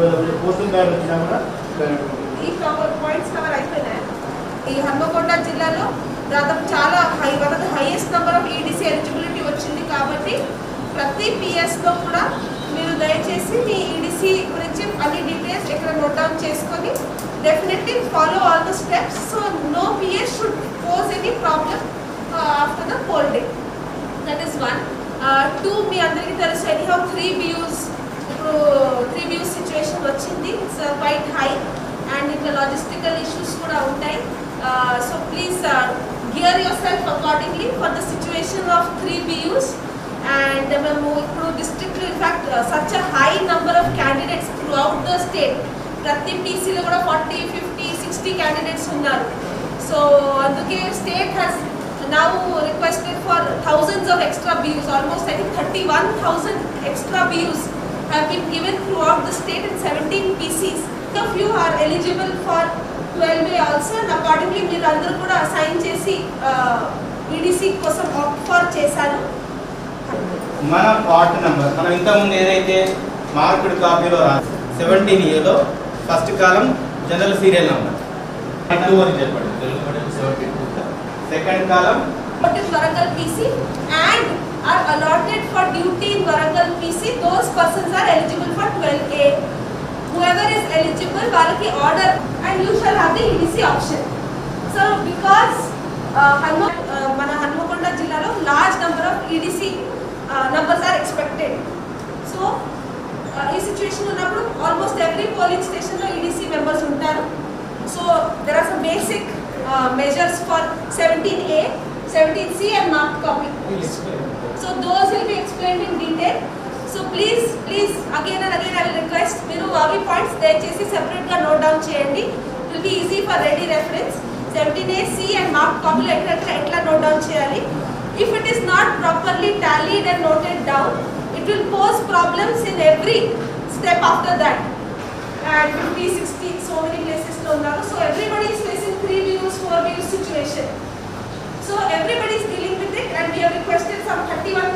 ఒకవేళ పోస్టల్ వచ్చినా కూడా ఈ పాయింట్స్ కవర్ అయిపోయినాయి. ఈ హన్మకొండ జిల్లాలో దాదాపు చాలా high one of the highest number of EDC eligibility వచ్చింది కాబట్టి ప్రతి పిఎస్లో కూడా మీరు దయచేసి మీ ఈడీసీ గురించి అన్ని డీటెయిల్స్ ఇక్కడ నోట్ డౌన్ చేసుకొని definitely follow all the steps so no PS should pose any problem after the poll day that is one two మీ అందరికీ తెలుసు ఎనీహౌ త్రీ వ్యూస్ ఇప్పుడు త్రీ వ్యూస్ సిచ్యువేషన్ వచ్చింది. ఇట్స్ క్వైట్ హై అండ్ ఇట్లా logistical issues కూడా ఉంటాయి. So please gear yourself accordingly for the situation of three BUs and మేము ఇప్పుడు district in fact such a high number of candidates throughout the state ప్రతి పీసీలో కూడా forty fifty sixty candidates ఉన్నారు. So అందుకే state has now requested for thousands of extra views, almost I think 31,000 extra views have been given throughout the state in 17 PCs. Of you are eligible for 12A also and accordingly మీరు అందరూ కూడా assign చేసి EDC కోసం opt for చేశారు మన part number మనం ఇంతకుముందు ఏదైతే మార్కెట్ కాపీలో రా సెవెంటీన్ ఏలో first column general serial number two అని చెప్పండి second column What is Warangal PC and are allotted for duty in Varangal PC, those persons are eligible for 12A. Whoever is eligible, వాళ్ళకి order and you shall have the EDC option. So because uh, హన్మ uh, మన హన్మకొండ జిల్లాలో large number of EDC numbers are expected so ఈ situation ఉన్నప్పుడు almost every polling స్టేషన్లో EDC members ఉంటారు so there are some basic measures for seventeen A seventeen C and mark copy so those will be explain in detail so please please again and again I will request మీరు అవి points దయచేసి సెపరేట్గా note down చేయండి. Will be easy for ready reference seventeen A C and mark కాపీలు ఎట్లా ఎట్లా note down చేయాలి? If it is not properly tallied and noted down it will pose problems in every step after that and 50, 60, so many places లో ఉన్నారు. So everybody is facing three views, four views situation. So and we have requested some 31,000